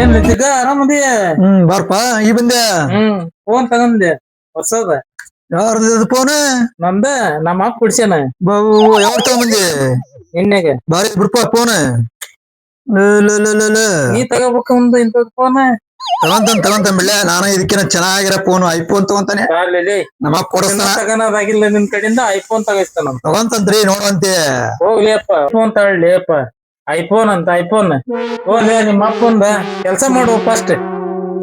ಏನ್ ಲಿತಿಕ ಆರಾಮದಿ ಹ್ಮ್ ಬಾರಪ್ಪ. ಈ ಬಂದೆ ಹ್ಮ್ ಫೋನ್ ತಗೊಂಡೆ ಹೊಸದ. ಯಾರ್ದು ಫೋನ್ ನಂದ? ನಮ್ಮ ಅಪ್ಪ ಕುಡ್ಸ್ಯಾನ. ಯಾವಾಗ ತಗೊಂಬಂದಿ? ನಿನ್ನೆಗೆ. ಬಾರಿ ಬಿಡ್ಪ ಫೋನ್ ನೀ ತಗೋಬೇಕ ಒಂದು ಇಂಥದ್ ಫೋನ್ ತಗೊಂತಾನ ತಗೊಂತಾನ ಬಿಡ್ಲೆ. ನಾನು ಇದಕ್ಕಿನ ಚೆನ್ನಾಗಿರೋ ಫೋನ್ ಐಫೋನ್ ತಗೊಂತಾನೆ. ನಮ್ಮ ಅಪ್ಪ ಕೊಡಿಸ್ತಾನ. ತಗೋಣದಾಗಿಲ್ಲ ನಿನ್ ಕಡೆಯಿಂದ ಐಫೋನ್ ತಗೋಸ್ತಾನ ತಗೊಂತಂತ್ರಿ ನೋಡುವಂತೆ. ಹೋಗ್ಲಿಯಪ್ಪ ಫೋನ್ ತಗೊಳ್ಳಿಯಪ್ಪ ಐಫೋನ್ ಅಂತ ಐಫೋನ್. ಹೋಗ್ಲಿ ನಿಮ್ಮ ಅಪ್ಪಂದ ಕೆಲಸ ಮಾಡುವ ಫಸ್ಟ್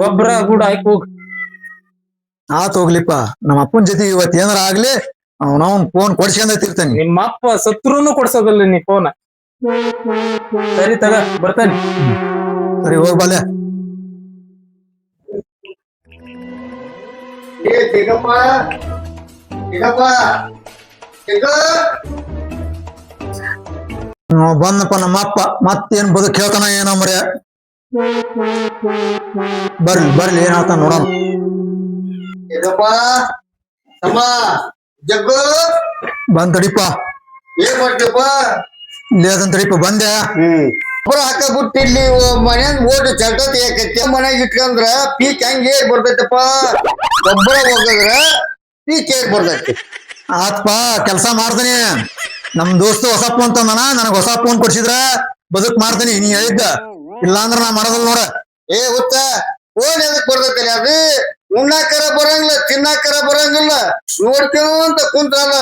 ಗೊಬ್ಬರ ಕೂಡ ಹಾಕಿ ಹೋಗ್. ಆತ್ ಹೋಗ್ಲಿಪ್ಪ. ನಮ್ಮ ಅಪ್ಪನ ಜೊತೆ ಇವತ್ ಏನಾರ ಆಗ್ಲಿ ಅವನವನ್ ಫೋನ್ ಕೊಡ್ಸ್ಕೊಂಡೈತಿರ್ತಾನೆ ನಿಮ್ಮ ಅಪ್ಪ ಸತ್ರುನು ಕೊಡ್ಸೋದಲ್ಲ ನೀ ಫೋನ್ ಸರಿ ತಗ ಬರ್ತಾನೆ. ಸರಿ ಹೋಗ್ ಬಾಲೆ ಏ ಚಿಕ್ಕಪ್ಪ ಚಿಕ್ಕಪ್ಪ ಚಿಕ್ಕ ಹ್ಮ್, ಬಂದಪ್ಪ ನಮ್ಮ ಅಪ್ಪ ಮತ್ತೇನ್ ಬದುಕ್ ಹೇಳ್ತಾನ ಏನೋ ಮರ್ಯ. ಬರ್ಲಿ ಬರ್ಲಿ ಏನ್ ನೋಡೋಣ. ತಮ್ಮ ಜಗ್ಗು? ಬಂದ್ ತಡಿಪ್ಪ. ಏನ್ ಮಾಡ್ತೀಯಪ್ಪ? ಲೇದಂತ ತಡಿಪ್ಪ ಬಂದೆ. ಗೊಬ್ಬರ ಹಾಕ ಬಿಟ್ಟು ಇಲ್ಲಿ ಮನ್ಯಾಗ ಓಟು ಚಲ್ತತಿ ಯಾಕತ್ತೆ ಮನ್ಯಾಗ ಇಟ್ಕಂದ್ರ ಪೀಕ್ ಹೆಂಗ್ ಏರ್ ಬರ್ತೈತಪ್ಪ? ಗೊಬ್ಬರ ಹೋಗದ್ರ ಪೀಕ್ ಏರ್ ಬರ್ತೈತಿ. ಆತ್ಪ ಕೆಲ್ಸ ಮಾಡ್ತೀನಿ ನಮ್ ದೋಸ್ತ ಹೊಸ ಫೋನ್ ತಂದನ ನನಗ್ ಹೊಸ ಫೋನ್ ಕೊಡ್ಸಿದ್ರ ಬದುಕ್ ಮಾಡ್ತೀನಿ ನೀ ಹೇಳಿದ್ದ. ಇಲ್ಲಾಂದ್ರ ನಾ ಮಾಡೋದಲ್ ನೋಡ. ಏ ಗೊತ್ತ ಓನ್ ಎದಕ್ ಬರ್ತೈತಿ ಅದು ಉಣ್ಣಾಕರ ಬರಂಗಿಲ್ಲ ತಿನ್ನಾಕರ ಬರಂಗಿಲ್ಲ. ನೋಡ್ಕೊಂತ ಕುಂತಾನ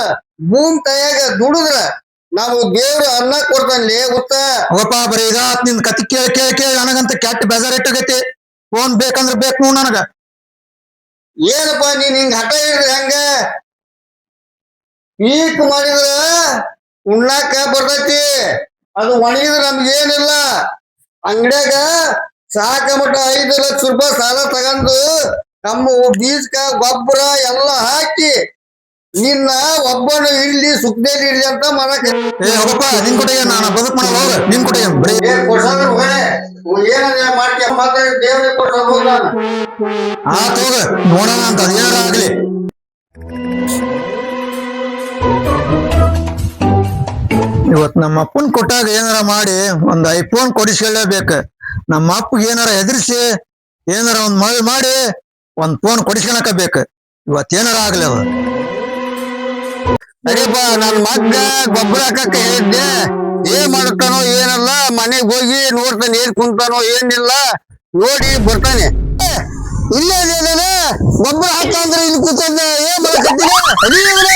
ಭೂಮ್ ತಯಾಗ ದುಡಿದ್ರ ನಾವು ದೇವ್ರ ಅನ್ನ ಕೊಡ್ತಾನಲ್ಲಿ ಗೊತ್ತ ಹೋಗಪ್ಪ ಬರೀ ಇದಾತ್ ನಿನ್ ಕತಿ ಕೇಳಿ ಕೇಳಿ ಕೇಳಿ ನನಗಂತ ಕೆಟ್ಟ ಬೇಜಾರಿಟ್ಟಾಗೈತಿ ಫೋನ್ ಬೇಕಂದ್ರ ಬೇಕು ನೋಡ್ ನನಗ. ಏನಪ್ಪ ನೀನ್ ಹಿಂಗ್ ಹಠ ಹಿಡಿದ್ರೆ ಹೆಂಗ? ಪೀಕ್ ಮಾಡಿದ್ರ ಉಣ್ಣಾಕ ಬರ್ತೈತಿ. ಅದು ಒಣಗಿದ್ರೆ ನಮ್ಗೆ ಏನಿಲ್ಲ ಅಂಗಡ್ಯಾಗ ಸಾಕ ಮಟ್ಟ ಐದು ಲಕ್ಷ ರೂಪಾಯಿ ಸಾಲ ತಗೊಂಡು ನಮ್ಮ ಬೀಜಕ ಗೊಬ್ಬರ ಎಲ್ಲ ಹಾಕಿ ನಿನ್ನ ಒಬ್ಬನ ಇರ್ಲಿ ಸುಖದಲ್ಲಿ ಇರ್ಲಿ ಅಂತ ಮಾಡಕ್ ನಿನ್ ಕೂಡ ನಾನು ಬದುಕ್ ಮಾಡಲ್ಲ ನಿನ್ ಕೂಡ ಏನಾದ್ರೆ ಮಾಡ್ತೀಯ? ಮಾತ್ರ ದೇವ್ರಿಗೆ ಕೊಡ್ಸೋದು. ಆತ್ ಹೋಗ ನೋಡೋಣ ಅಂತ ಅದೇನಾರ ಇವತ್ ನಮ್ಮ ಅಪ್ಪನ್ ಕೊಟ್ಟಾಗ ಏನಾರ ಮಾಡಿ ಒಂದ್ ಐಫೋನ್ ಕೊಡಿಸ್ಕೊಳ್ಳೇಬೇಕ. ನಮ್ಮ ಅಪ್ಪಗೆ ಏನಾರ ಎದುರಿಸಿ ಏನಾರ ಒಂದ್ ಮಳೆ ಮಾಡಿ ಒಂದ್ ಫೋನ್ ಕೊಡಿಸ್ಕೊಳಕ ಬೇಕು ಏನಾರ ಆಗ್ಲಿ ಅವ ನನ್ ಮಗ್ಗ ಗೊಬ್ಬರ ಹಾಕಕ್ಕ ಹೇಳಿದ್ದೆ. ಏನ್ ಮಾಡ್ತಾನೋ ಏನಲ್ಲ, ಮನೆಗ್ ಹೋಗಿ ನೋಡ್ತಾನೆ, ಏನ್ ಕುಂತಾನೋ ಏನಿಲ್ಲ, ನೋಡಿ ಬರ್ತಾನೆ. ಇಲ್ಲ ಗೊಬ್ಬರ ಹಾಕ ಅಂದ್ರೆ ಇಲ್ಲಿ ಕೂತಂದ ಏನ್ ಅದಿದ್ರೆ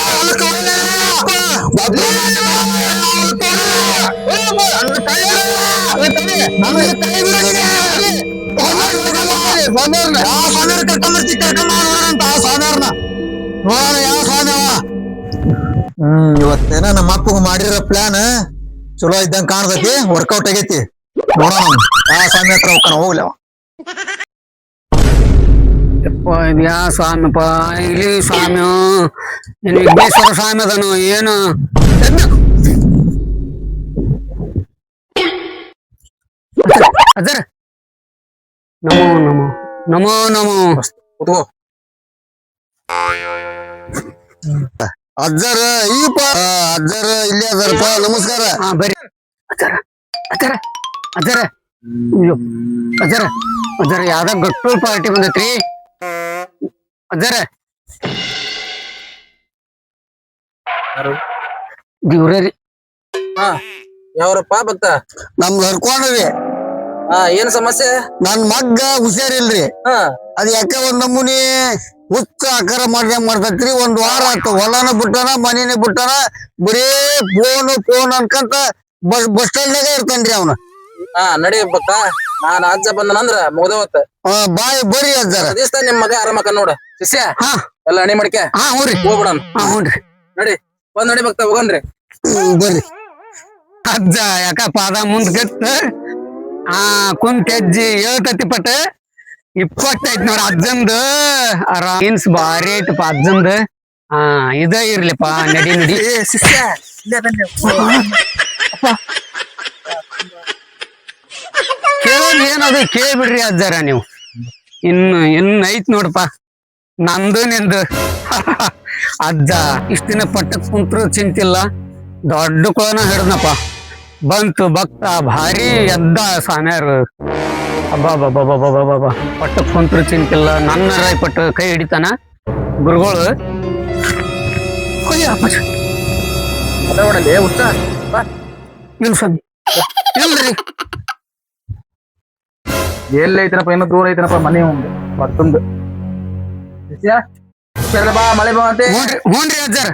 ಗೊಬ್ಬರ ನನ್ನ ಕೈ ಬಿಡು. ಏ ತಡಿ, ನನ್ನ ಕೈ ಬಿಡು ನೀನು. ಬಂದವ್ರನ್ನ. ಯಾವ ಸ್ವಾಮಿಯವ್ರ ಕರ್ಕೊಂಬರ್ತಿ ಕರ್ಕೊಂಬ ನೋಡೋಣಂತ ಆ ಸ್ವಾಮಿಯವ್ರನ್ನ ನೋಡೋಣ ಯಾವ ಸ್ವಾಮಿಯವ ಹ್ಮ್ ಇವತ್ತೇನ ನಮ್ಮ ಅಪ್ಪಗ ಮಾಡಿರೋ ಪ್ಲಾನ್ ಚಲೋ ಇದ್ದಂಗ ಕಾಣ್ತೈತಿ ವರ್ಕೌಟ್ ಆಗೈತಿ ನೋಡೋಣ ಯಾವ ಸ್ವಾಮಿ ಹತ್ರ ಹೋಗ್ತಾನ ಹೋಗ್ಲಿ ಅವ ಯಪ್ಪ ಇದು ಯಾ ಸ್ವಾಮಿಪ್ಪ ಇಲ್ಲಿ ಸ್ವಾಮಿ ಏನು? ವಿಘ್ನೇಶ್ವರ ಸ್ವಾಮಿ ಅದನು ಏನು ಎದ್ದು. ಅಜ್ಜರ ನಮೋ ನಮೋ ನಮೋ ನಮೋ. ಕೂತ್ಕೋ ಅಜ್ಜರ ಈಪ ಅಜ್ಜರ ಇಲ್ಲೇ ಅದಾರಪ್ಪ ನಮಸ್ಕಾರ. ಹಾ ಬರ್ರಿ. ಅಜ್ಜರ ಅಜ್ಜರ ಅಜ್ಜರ. ಅಯ್ಯೋ ಅಜ್ಜರ ಅಜ್ಜರ ಯಾವ್ದ ಗಟ್ಟು ಪಾರ್ಟಿ ಬಂದೈತ್ರಿ? ಅಜ್ಜರ ದಿವ್ರೇರಿ ಹಾ ಯಾವ್ರಪ್ಪ ಭಕ್ತ ನಮ್ದು ಹರ್ಕೊಂಡ್ರಿ ಹಾ ಏನ್ ಸಮಸ್ಯೆ? ನನ್ ಮಗ್ಗ ಹುಷಾರಿಲ್ರಿ. ಹಾ. ಅದ್ ಯಾಕೆ ಒಂದ್ ನಮೂನಿ ಹುಚ್ಚ ಆಕಾರ ಮಾಡ್ದಂಗ್ ಮಾಡ್ತೈತ್ರಿ? ಒಂದ್ ವಾರ ಆತ ಹೊಲನ ಬಿಟ್ಟನ ಮನೇನ ಬಿಟ್ಟನ ಬರೀ ಫೋನ್ ಫೋನ್ ಅನ್ಕಂತ ಬಸ್ ಬಸ್ ಸ್ಟ್ಯಾಂಡ್ ನಾಗ ಇರ್ತಾನ್ರಿ ಅವ್ನ. ಹಾ ನಡಿ ಭಕ್ತ ನಾನ್ ಅಜ್ಜ ಬಂದನಂದ್ರ ಮುಗ್ದವತ್ತ ಬಾಯ್ ಬರ್ರಿ ಬರಿ ದಿವಸ ನಿಮ್ ಮಗ ಆರಾಮಕ್ಕ ನೋಡ. ಶಿಷ್ಯ? ಹಾ. ಎಲ್ಲ ಅಣಿ ಮಡಿಕೆ? ಹಾ ಹ್ಞೂರಿ ಹೋಗ್ಬಿಡನ್ ಹಾ ಹ್ಞೂನ್ರಿ ನೋಡಿ. ಬಂದ್ ನೋಡಿ ಭಕ್ತ ಹೋಗನ್ರಿ. ಹ್ಮ್, ಬರ್ರಿ. ಅಜ್ಜ ಯಾಕ ಪಾದ ಮುಂದ್ ಗತ್ತ ಆ ಕುಂತ ಹೆಜ್ಜಿ ಹೇಳ್ತತಿ ಪಟ ಇಪ್ಪತ್ತೈತ್ ನೋಡ ಅಜ್ಜಂದು. ರೈನ್ಸ್ ಭಾರಿ ಐತಪ್ಪ ಅಜ್ಜಂದು. ಹಾ ಇದ ಇರ್ಲಿಪ್ಪ ನಡಿ ನಡಿ. ಏ ಶಿಷ್ಯ ಇಲ್ಲೇ ಬನ್ನಿ. ಕೇಳೋದ್ ಏನದು ಕೇಳ್ಬಿಡ್ರಿ ಅಜ್ಜಾರ ನೀವು. ಇನ್ನು ಇನ್ನು ಐತ್ ನೋಡಪ್ಪ. ನಂದು ನಿಂದು. ಅಜ್ಜ ಇಷ್ಟ ದಿನ ಪಟ್ಟಕ್ ಕುಂತ್ರು ಚಿಂತಿಲ್ಲ. ದೊಡ್ಡ ಕೊಳನ ಹಿಡ್ದನಪ್ಪ. ಬಂತು ಭಕ್ತ ಭಾರಿ ಎದ್ದ ಸಾಮ್ಯಾರು ಅಬ್ಬಾ ಪಟ್ಟಕ್ ಕುಂತ್ರು ಚಿಂತಿಲ್ಲ. ನನ್ನ ರಾಯ್ ಪಟ್ಟು ಕೈ ಹಿಡಿತಾನ. ಗುರುಗಳು. ಇಲ್ರಿ ಎಲ್ಲಿ ಐತನಪ್ಪ? ಇನ್ನೂ ದೂರ ಐತನಪ್ಪ? ಮನೆ ಒಂದು ಮತ್ತೊಂದು. ಶಿಷ್ಯ ಶಿಷ್ಯ ಬಾ ಮಳೆ ಬಾ ಅಂತೆ ಹ್ಞೂನ್ರಿ ಅಜ್ಜಾರ.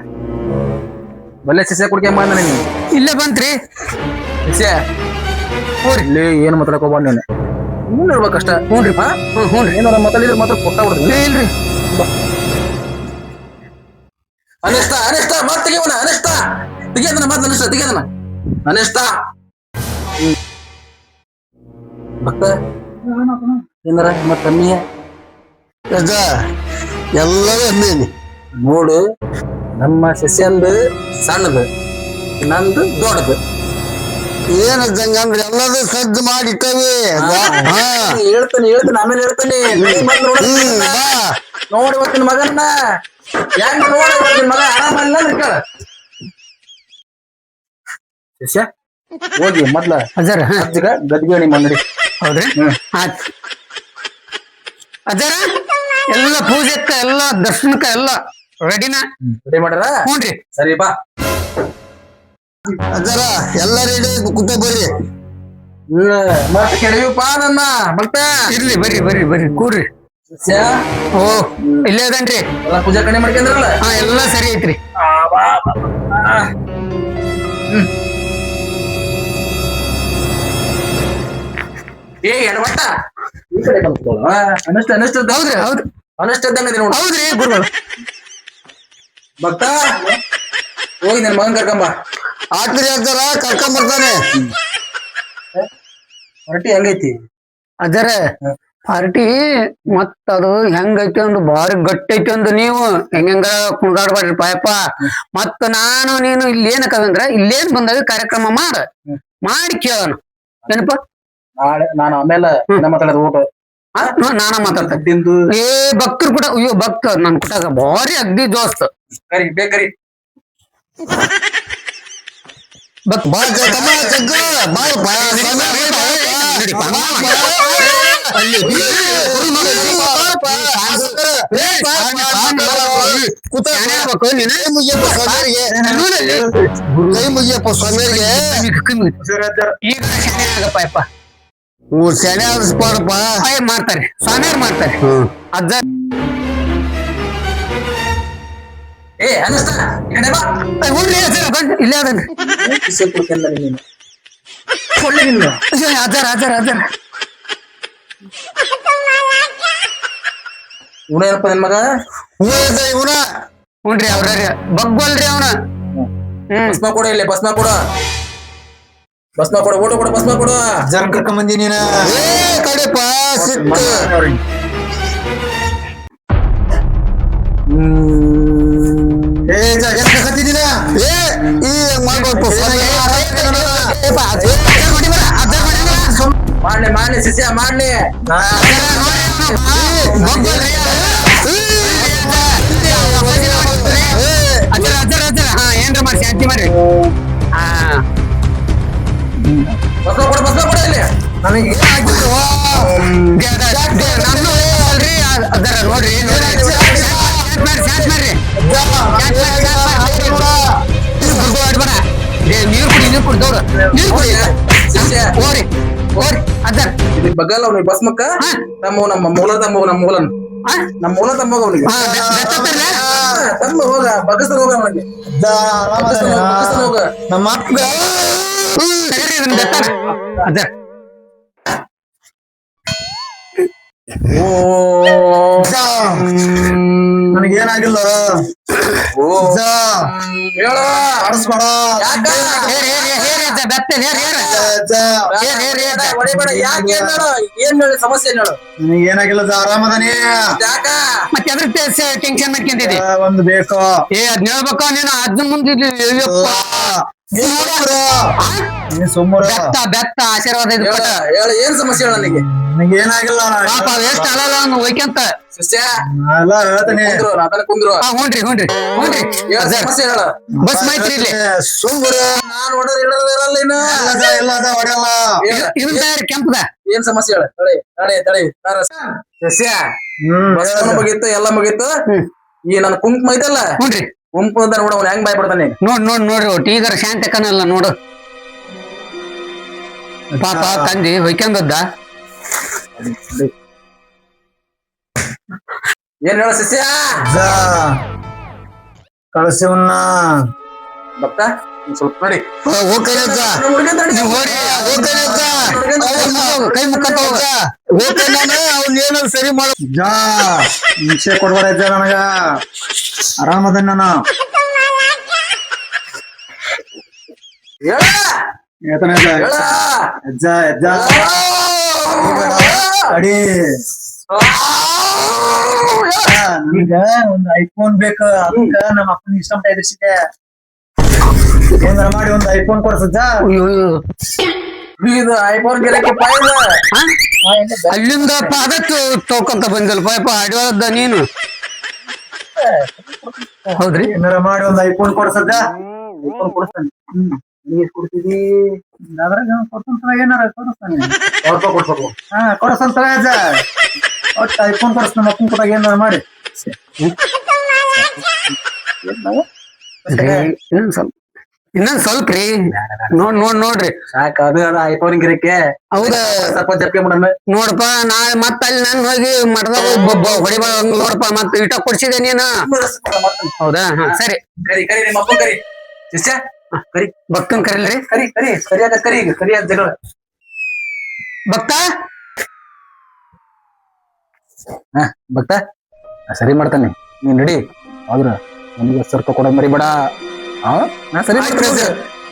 ಬಲ್ಲೆ ಶಿಷ್ಯ ಕುಡ್ಕೆ ಬಂದ ನೀನು ಇಲ್ಲೇ ಬಂತ್ರಿ. ಶಿಷ್ಯ ಇಲ್ಲಿ ಏನು ಮಾತಾಡಕೋಬ ನೀನು. ಹ್ಞೂ ಇರ್ಬೇಕಷ್ಟ ಬಾ. ಹ್ಞೂ ಹ್ಞೂನ್ರಿ ಏನಾರ ಮಾತಾಡಿದ್ರೆ ಮಾತ್ರ ಕೊಟ್ಟ ಬಿಡ್ತೀನಿ. ಇಲ್ರಿ. ಅನಿಷ್ಟ ಅನಿಷ್ಟ ಮತ್ತೆ ತೆಗಿಯೋಣ ಅನಿಷ್ಟ. ತೆಗಿಯೋದನ್ನ ಮತ್ತೆ ಅನಿಷ್ಟ ತೆಗಿಯದನ ಅನಿಷ್ಟ. ಭಕ್ತ ಏನಾರ ಮತ್ ಕಮ್ಮಿ ಅಜ್ಜ ಎಲ್ಲರೂ ಅಂದೇನಿ ನೋಡು ನಮ್ಮ ಸಸ್ಯಂದು ಸಣ್ಣದು ನಂದು ದೊಡ್ಡದು ಏನ್ ಅಜ್ಜಂಗಂದ್ರೆ ಎಲ್ಲದೂ ಸಜ್ಜು ಮಾಡಿಟ್ಟವಿ ಹಾ ಹೇಳ್ತಾನೆ ಹೇಳ್ತಾನೆ ಆಮೇಲೆ ಹೇಳ್ತಾನೆ ಹ್ಮ್ ಬಾ ನೋಡಿ ಇವತ್ತಿನ ಮಗನ್ನ ಹೆಂಗ್ ನೋಡಿ ಇವತ್ತಿನ ಮಗ ಆರಾಮಲ್ಲ ಕೇಳ ಸಸ್ಯ ಹೋಗಿ ಮೊದ್ಲ ಅಜ್ಜಾರ ಈಗ ಅಜ್ಜಗ ಗದ್ಗಿಣಿ ಮಂದಡಿ ಹೌದ್ರಿ? ಆಯ್ತು. ಅಜ್ಜಾರ ಎಲ್ಲ ಪೂಜೆಕ್ಕ ಎಲ್ಲ ದರ್ಶನಕ್ಕ ಎಲ್ಲ ರೆಡಿನ ರೆಡಿ ಮಾಡ್ಯಾರ? ಹ್ಞೂನ್ರಿ ಸರಿ ಬಾ. ಅಜ್ಜರ ಎಲ್ಲ ರೆಡಿ ಕುಂತ ಬರ್ರಿ ಹ್ಮ್ ಮತ್ ಕೆಡವಿಪ್ಪ ನನ್ನ ಭಕ್ತ ಇರ್ಲಿ ಬರ್ರಿ ಬರ್ರಿ ಬರ್ರಿ ಕೂಡ್ರಿ. ಓ ಇಲ್ಲೇ ಅದನ್ರಿ. ಎಲ್ಲ ಪೂಜಾ ಕಣಿ ಮಾಡ್ಕೊಂಡ್ರಲ್ಲ? ಹಾ ಎಲ್ಲ ಸರಿ ಐತ್ರಿ. ಏ ಎಡವಟ್ಟ ಈ ಕಡೆ ಬಂದ್ಕೊಳ್ಳ ಅನಷ್ಟ ಅನಷ್ಟ ಹೌದ್ರಿ ಅನಷ್ಟ ಇದ್ದಂಗ ನೋಡು. ಹೌದ್ರಿ ಗುರುಗಳು. ಭಕ್ತ ಹೋಗಿ ನನ್ನ ಮಗನ್ ಕರ್ಕೊಂಬ ಆತ್ರಿ ಅಜ್ಜರ ಕರ್ಕೊಂಡ್ ಬರ್ತಾನೆ. ಹೊರಟಿ ಹೆಂಗೈತಿ? ಅದರ ಪಾರ್ಟಿ ಮತ್ತ ಅದು ಹೆಂಗೈತಿ ಒಂದು ಬಾರಿ ಗಟ್ಟಿ ಐತಿ ಅಂದ್ ನೀವು. ಹೆಂಗ ಕುಂದಾಡ್ಬಾಡ್ರಿ ಪಾಯಪ್ಪ. ಮತ್ತ ನಾನು ನೀನು ಇಲ್ಲಿ ಏನಕ್ಕಂದ್ರ ಇಲ್ಲೇನ್ ಬಂದಾಗ ಕಾರ್ಯಕ್ರಮ ಮಾಡ. ಮಾಡಿ ಕೇಳೋಣ ಏನಪ್ಪ? ನಾಳೆ ನಾನು ಆಮೇಲೆ ಮಾತಾಡೋದು ಊಟ ನಾನ ಮಾತಾಡ್ತೇನೆ ತಿಂದು ಏ ಭಕ್ತರು ಕೂಡ ಅಯ್ಯೋ ಭಕ್ತ ನನ್ ಕುಟಾಗ ಭಾರಿ ಅಗ್ದಿ ದೋಸ್ತ್ ಕರಿ ಬೇಕರಿ ಭಕ್ತ ಬಾ ಜಗಮ್ಮ ಜಗ್ಗ ಬಾಯ್ ಬಾ ಸ್ವಾಮಿ, ಬಾ, ಬಾ, ಬಾ. ಅಲ್ಲಿ ಕೂತ ಶಾಣೆ ಆಗ್ಬೇಕು ನೀನು. ಕೈ ಮುಗಿಯಪ್ಪ ಸ್ವಾಮಿಯರಿಗೆ. ಈಗ ಆಗಪ್ಪ ಮೂರ್ ಸೆಣೆ ಆಡಿಸ್ಪಾಡಪ್ಪ ಅಯ್ಯ ಮಾಡ್ತಾರೆ. ಸ್ವಾಮಿಯವ್ರು ಮಾಡ್ತಾರೆ. ಅಜ್ಜ. ಏ ಅನಸ್ತ ಇಲ್ಲೇ ಅದನ್ರಿ ಕಿಸೆ ಕುಡ್ಕೊಂಡ ನೀನು ಕೊಳ್ಳಿ ಅಯ್ಯೋ, ಅಜ್ಜಾರ ಅಜ್ಜಾರ ಅಜ್ಜಾರ ಇವನ ಏನಪ್ಪ ನನ್ ಮಗ? ಹೂವದ ಇವನ ಅವ್ರ ಬಗ್ಗೋಲ್ರಿ ಅವನ. ಹ್ಮ್. ಭಸ್ಮ ಕೊಡ ಇಲ್ಲಿ ಭಸ್ಮ ಕೊಡ. ಭಸ್ಮ ಕೊಡು ಓಟೋ ಕೊಡು ಭಸ್ಮ ಕೊಡು ಜನ ಕರ್ಕೊಂಡ್ ಬಂದಿ ನೀನ ಏ ಕಡೆಪ್ಪ ಸಿಟ್ಟು ಏ ಜಗತ್ ಎಷ್ಟ್ ಏ ಈ ಮಾಡ್ಬೇಕು ಮಾಡ್ಲಿ ಮಾಡ್ಲಿ ಶಿಷ್ಯ ಮಾಡ್ಲಿ ಅಜ್ಜಾರ. ಅಜ್ಜಾರ ಅಜ್ಜಾರ ಅಜ್ಜಾರ ಹಾ ಏನ್ರ ಮಾಡಿ ಶಾಂತಿ ಮಾಡ್ರಿ ಹಾ ನನಗೆ ಅದರ ನೋಡ್ರಿ. ನೀರು ಕುಡಿ ನೀರು ಕುಡಿ ದೌಡ ನೀರು ಕುಡಿ ಓರಿ ಓರಿ ಅಜ್ಜಾರ ಇಲ್ಲಿ ಬಗಲ್ ಅವ್ನಿಗೆ ಭಸ್ಮಕ್ಕ ಹಾ. ನಮ್ಮ ನಮ್ಮ ಮೂಲ ತಮ್ಮ ನಮ್ಮ ಮೂಲನ್ ನಮ್ಮ ಮೂಲ ತಮ್ಮ ಅವನಿಗೆ? ತಮ್ಮ ಹೋಗ ಬಗಸ್ತಾನ ಹೋಗ ಅವನಿಗೆ ನಮ್ಮ ಅಪ್ಪ ಇದನ್ನ ಬೆತ್ತಾನ. ಅಜ್ಜಾರ ಓ. ನನಗೇನಾಗಿಲ್ಲ. ಅಜ್ಜ ಹೇಳು. ಆಡಿಸ್ಬೇಡ. ಯಾಕ? ಹೇರಿ ಹೇರಿ ಹೇರಿ ಬೆತ್ತ ಹೇರಿ ಹೇರಿ ಅಜ್ಜ ಹೇರಿ ಹೇರಿ ಅಜ್ಜ ಹೊಡಿಬೇಡ ಯಾಕೆ ಏನ್ ಹೇಳು ಏನ್ ಸಮಸ್ಯೆ ಏನ್ ಹೇಳು? ನನಗೇನಾಗಿಲ್ಲ ಅಜ್ಜ ಆರಾಮದನಿ ಮತ್ತೆ ಅದ್ರ ಟೆನ್ಷನ್ ಒಂದು ಬೇಕು. ಏ ಅದ್ ಹೇಳ್ಬೇಕು? ನೀನು ಅದ್ ಸುಮ್ಮರ ಬೆತ್ತ ಬೆತ್ತ ಆಶೀರ್ವಾದ ಇದು ಹೇಳ ಕೊಟ್ಟ. ಹೇಳ ಏನ್ ಸಮಸ್ಯೆ ಹೇಳ ನನಗೆ? ಏನಾಗಿಲ್ಲ ಪಾಪ ವೇಸ್ಟ್ ಅಲ್ಲ ಅವ್ನು ಒಯ್ಕಂತ ಶಿಷ್ಯ ಎಲ್ಲ ಹೇಳ್ತೀನಿ. ಕುಂದ್ರು ಹಾ ಹ್ಞೂನ್ರಿ ಹ್ಞೂನ್ರಿ ಹ್ಞೂನ್ರಿ ಹೇಳ ಸಮಸ್ಯೆ ಹೇಳ. ಬಸ್ ಮೈತ್ರಿ ಇಲ್ಲಿ. ಸುಮ್ಮರ ನಾನು ಹೊಡೆದ್ರೆ ಹಿಡಿದಿರಲ್ಲ ಇನ್ನು. ಇಲ್ಲ ಇಲ್ಲ ಅಜ್ಜ, ಹೊಡೆಯಲ್ಲ. ಹೇಳ. ಇದನ್ ತಯಾರಿ ಕೆಂಪದ? ಏನ್ ಸಮಸ್ಯೆ ಹೇಳ ತಳಿ ತಳಿ ತಳಿ ತಾರ. ಶಿಷ್ಯ ಬಸ್ ಮುಗೀತು ಎಲ್ಲ ಮುಗೀತು ಈ ನನ್ನ ಕುಂಕುಮ ಐತಲ್ಲ ಹ್ಞೂನ್ರಿ ಕುಂಕುಮ ನೋಡ ಅವ್ನು ಹೆಂಗ್ ಬಾಯ್ ಬಿಡ್ತಾನೆ ನೋಡ್ ನೋಡ್ ನೋಡ್ರಿ ಟೀಗರ್ ಶಾಂತಿ ಕನಲ್ಲ ನೋಡು. ಪಾಪ ತಂದಿ ಹೊಯ್ಕೊಂಡದ್ದ. ಏನ್ ಹೇಳ ಸಸ್ಯ? ಕಳಸಿವನ್ನ ಭಕ್ತ ಸ್ವಲ್ಪ ನೋಡಿ. ಕೈ ಮುಖ ಸರಿ ಮಾಡ. ಹಿಂಸೆ ಕೊಡ್ಬೇಡ ನನಗ. ಆರಾಮದ ನಾನು. ಹೇಳ. ಅಜ್ಜ ಅಜ್ಜ ಹೋಗ್ಬೇಡ. ಈಗ ಒಂದ್ ಐಫೋನ್ ಬೇಕ. ಅದಕ್ಕ ನಮ್ಮ ಅಪ್ಪನ ಇಷ್ಟ ಎದುರಿಸಿದೆ ಏನಾರ ಮಾಡಿ ಒಂದ್ ಐಫೋನ್ ಕೊಡ್ಸಜ್ಜ. ಇದು ಐಫೋನ್ ಗಿರಕ್ಕೆ ಪಾಯ್ದ ಹಾ? ಅಲ್ಲಿಂದ ಪಾದ ತೋಕೊಂತ ಬಂದಲ್ ಪಾಪ ಅಡಿವಾದ ನೀನು. ಹೌದ್ರಿ? ಏನಾರ ಮಾಡಿ ಒಂದ್ ಐಫೋನ್ ಕೊಡ್ಸಜ್ಜ ಐಫೋನ್ ಕೊಡಿಸ್ತಾನೆ ಹ್ಮ್ ನೀ ಎಷ್ಟ್ ಕೊಡ್ತಿದಿ ಅದ್ರಾಗ ಕೊಡ್ಸಂತ ಏನಾರ ಕೊಡಿಸ್ತಾನೆ ಸಾವಿರ ರೂಪಾಯಿ ಹಾ ಕೊಡಿಸಂತ ಅಜ್ಜ ಒಟ್ಟು ಐಫೋನ್ ಕೊಡಿಸ್ ನಮ್ಮ ಅಪ್ಪನ ಕೊಟ್ಟಾಗ ಏನಾರ ಮಾಡಿ. ಇನ್ನೊಂದ್ ಸ್ವಲ್ಪ ಇನ್ನೊಂದ್ ಸ್ವಲ್ಪ. ರೀ. ನೋಡ್ ನೋಡ್ ನೋಡ್ರಿ. ಸಾಕ ಅದು ಅದ ಐಫೋನ್ ಗಿರಕ್ಕೆ. ಹೌದಾ. ಸ್ವಲ್ಪ ಜಪ್ಕೆ ಮಾಡಮ್ಮ ನೋಡಪ್ಪ ನಾಳೆ ಮತ್ತ ಅಲ್ಲಿ ನನ್ ಹೋಗಿ ಮಠದಾಗ ಹೊಡಿಬಾರ ನೋಡಪ್ಪ ಮತ್ತ ಇಟ ಕೊಡ್ಸಿದೆ ನೀನು? ಹೌದಾ? ಹಾ, ಸರಿ. ಕರಿ ಕರಿ ನಿಮ್ಮ ಅಪ್ಪ ಕರಿ. ಶಿಷ್ಯ? ಕರಿ ಭಕ್ತನ್ ಕರೀಲ್ರಿ? ಕರಿ ಕರಿ ಸರಿಯಾದ ಕರಿ ಈಗ ಸರಿಯಾದ ಜಗಳ. ಭಕ್ತ? ಹಾ ಭಕ್ತ? ನಾ ಸರಿ ಮಾಡ್ತಾನೆ. ನೀನ್ ನಡಿ ಆದ್ರ ನಮಗೆ ಸರ್ಕ ಕೊಡ ಮರಿಬೇಡ ಹಾ ನಾ ಸರಿ ಮಾಡ್ತೀನಿ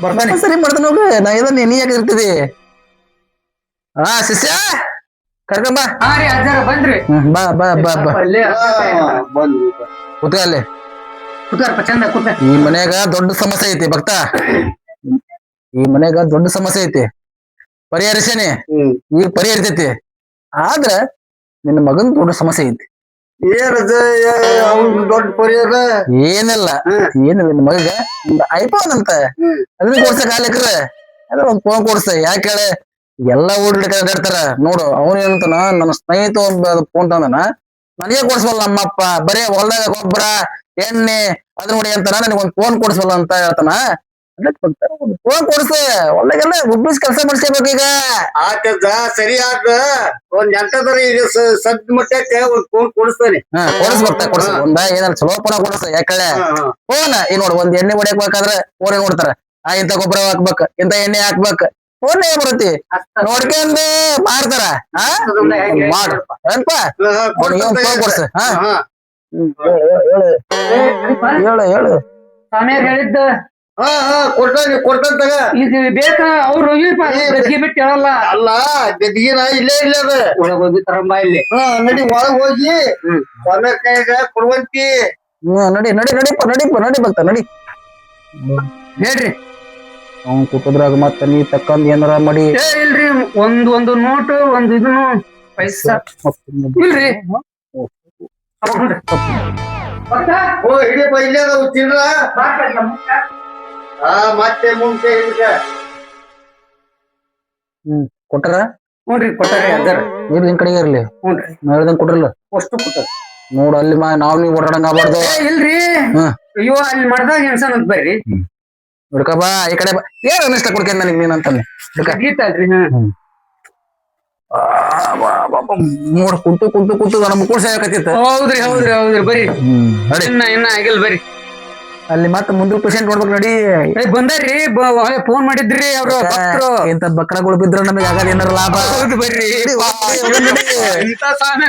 ಬರ್ತಾನೆ. ಸರಿ ಮಾಡ್ತಾನೆ ಹೋಗ ನಾ ಇದನ್ನ ನೀ ಯಾಕೆ ಇರ್ತಿದಿ ಹಾ ಶಿಷ್ಯ? ಕರ್ಕೊಂಬ ಹಾ ರೀ ಅಜ್ಜಾರ ಬಂದ್ರಿ. ಬಾ ಬಾ ಬಾ ಬಾ. ಕೂತ್ಕ ಅಲ್ಲಿ. ಕೂತಾರಪ್ಪ ಚಂದ ಕೂತ ಈ ಮನ್ಯಾಗ ದೊಡ್ಡ ಸಮಸ್ಯೆ ಐತಿ ಭಕ್ತ. ಈ ಮನ್ಯಾಗ ದೊಡ್ಡ ಸಮಸ್ಯೆ ಐತಿ. ಪರಿಹರಿಸೇನೆ ಈಗ ಪರಿಹರಿತೈತಿ ಆದ್ರ ನಿನ್ನ ಮಗನ್ ದೊಡ್ಡ ಸಮಸ್ಯೆ ಐತಿ. ಏನಜ್ಜ ಅವ್ನ್ ದೊಡ್ಡ ಪರಿಹಾರ? ಏನಿಲ್ಲ. ಏನಿಲ್ಲ ನಿನ್ನ ಮಗ ಒಂದು ಐಫೋನ್ ಅಂತ. ಅದನ್ನ ಕೊಡ್ಸಕ್ ಆಗ್ಲಿಕ್ರ ಅದ್ರ ಒಂದ್ ಫೋನ್ ಕೊಡ್ಸ. ಯಾಕೆ ಹೇಳ? ಎಲ್ಲಾ ಊರ್ಲಿಕ್ಕೆ ಅಡ್ಡಾಡ್ತಾರ ನೋಡು ಅವನು ಏನಂತಾನ ನನ್ನ ಸ್ನೇಹಿತ ಒಂದ್ ಫೋನ್ ತಂದನ. ನನಗೆ ಕೊಡ್ಸವಲ್ಲ ನಮ್ಮಪ್ಪ. ಬರೇ ಹೊಲ್ದಾಗ ಗೊಬ್ಬರ ಎಣ್ಣೆ ಅದ್ ನೋಡಿ ಅಂತ ನನಗೆ ಒಂದ್ ಫೋನ್ ಕೊಡ್ಸಲ್ಲ ಅಂತ ಹೇಳ್ತಾನ. ಒಂದ್ ಫೋನ್ ಕೊಡ್ಸ ಒಳ್ಳೆಗೆಲ್ಲ ಉಬ್ಬಿಸ್ ಕೆಲಸ ಮಾಡಿಸ್ಕೋಬೇಕು ಈಗ. ಆತದ ಸರಿ ಆತ ಒಂದ್ ಎಂಟದರ ಈಗ ಸದ್ ಮಟ್ಟಕ್ಕೆ ಒಂದ್ ಫೋನ್ ಕೊಡಿಸ್ತಾನೆ. ಕೊಡಿಸ್ಬೇಕ ಕೊಡ್ಸ ಒಂದ ಏನಾರ ಚಲೋ ಫೋನ ಕೊಡ್ಸ ಯಾಕಳೆ ಫೋನ್ ಈ ನೋಡ್ ಒಂದ್ ಎಣ್ಣೆ ಹೊಡಿಯಕ್ಬೇಕಾದ್ರ ಫೋನ್ ನೋಡ್ತಾರ. ಆ ಇಂತ ಗೊಬ್ಬರ ಹಾಕ್ಬೇಕ ಇಂತ ಎಣ್ಣೆ ಹಾಕ್ಬೇಕ. ಫೋನ್ ಬರುತ್ತೆ. ನೋಡ್ಕೊಂಡ್ ಮಾಡ್ತಾರ ಹಾ ಮಾಡ ಏನಪ್ಪ ಅವ್ನಿಗೆ ಒಂದ್ ಫೋನ್ ಕೊಡ್ಸ ಹಾ. ಹೇಳು ಹೇಳು ಸ್ವಾಮಿಯರ್ ಹೇಳಿದ್ದ ಹಾ ಹಾ ಕೊಡ್ತಾನೆ ಕೊಡ್ತಾನೆ ತಗ. ಇದು ಬೇಕ? ಅವ್ರು ಗದ್ಗೆ ಬಿಟ್ಟು ಹೇಳಲ್ಲ. ಅಲ್ಲ ಗದ್ಗಿನ ಇಲ್ಲೇ ಇಲ್ಲ ಅದ. ಒಳಗ್ ಹೋಗಿ ತರಂಬ ಇಲ್ಲಿ. ಹಾ ನಡಿ ಒಳಗ್ ಹೋಗಿ. ಸ್ವಾಮಿ ಕೈಗ ಕೊಡುವಂತಿ. ಹ್ಮ್ ನಡಿ ನಡಿ ನಡಿಪ ನಡಿಪ ನಡಿ ಭಕ್ತ ನಡಿ. ಹೇಳ್ರಿ. ಅವ್ನ್ ಕೂತದ್ರಾಗ ಮತ್ತ ನೀ ತಕ್ಕಂದ್ ಏನಾರ ಮಾಡಿ. ಏ ಇಲ್ರಿ ಒಂದ್ ಒಂದು ನೋಟ್ ಒಂದ್ ಇದನ್ನು ಪೈಸಾ. ಇಲ್ರಿ. ಓ ಹಿಡಿಯಪ್ಪ ಇಲ್ಲೇ ಅದಾವ ತಿನ್ನ ಹಾ ಮತ್ತೆ ಮುಂಚೆ ಹಿಡ್ಕ ಕೊಟ್ಟಾರ? ನೋಡ್ರಿ ಕೊಟ್ಟಾರ ನೀರ್ ನಿನ್ ಕಡೆ ಇರ್ಲಿ. ಹ್ಞೂನ್ರಿ ಹೇಳ್ದಂಗ್ ಕೊಟ್ರಲ್ಲ? ಅಷ್ಟು ಕೊಟ್ಟಾರ. ನೋಡ್ ಅಲ್ಲಿ ಮಾ ನಾವ್ ನೀವ್ ಓಡಾಡಂಗ ಆಗ್ಬಾರ್ದು. ಏ ಇಲ್ರಿ. ಹ್ಮ್. ಅಯ್ಯೋ ಅಲ್ಲಿ ಮಾಡ್ದಾಗ ಎಣ್ಸನ್ ಅಂತ ಬರ್ರಿ. ಹುಡ್ಕ ಬಾ ಈ ಕಡೆ ಬಾ. ಏನ್ ಅನಿಸ್ತಾ ಕೊಡ್ಕೇನ್ ನನಗ್ ನೀನ್ ಅಂತಾನೆ ಗೀತಲ್ರಿ ಹ್ಮ್. ನೋಡ್ ಕುಂತು ಕುಂತು ಕುಂತು ಮುಕ್ಕುಳ್ ಸಾಯಕತ್ತಿತ್ತ ಹೌದ್ರಿ ಹೌದ್ರಿ ಹೌದ್ರಿ. ಬರ್ರಿ ನಡಿ. ಇನ್ನ ಇನ್ನ ಆಗಿಲ್ ಬರ್ರಿ ಅಲ್ಲಿ ಮತ್ತೆ ಮುಂದೆ ಪೇಷಂಟ್ ನೋಡ್ಬೇಕು ನಡಿ. ಏ ಬಂದಾರ್ರಿ. ಫೋನ್ ಮಾಡಿದ್ರಿ ಅವ್ರು ಭಕ್ತರು. ಇಂತ ಬಕ್ರಗಳು ಬಿದ್ರ ನಮಗೆ ಆಗದ ಏನಾರ ಲಾಭ. ಹೌದು ಬರ್ರಿ. ಇಂಥ ಸಾಮೆ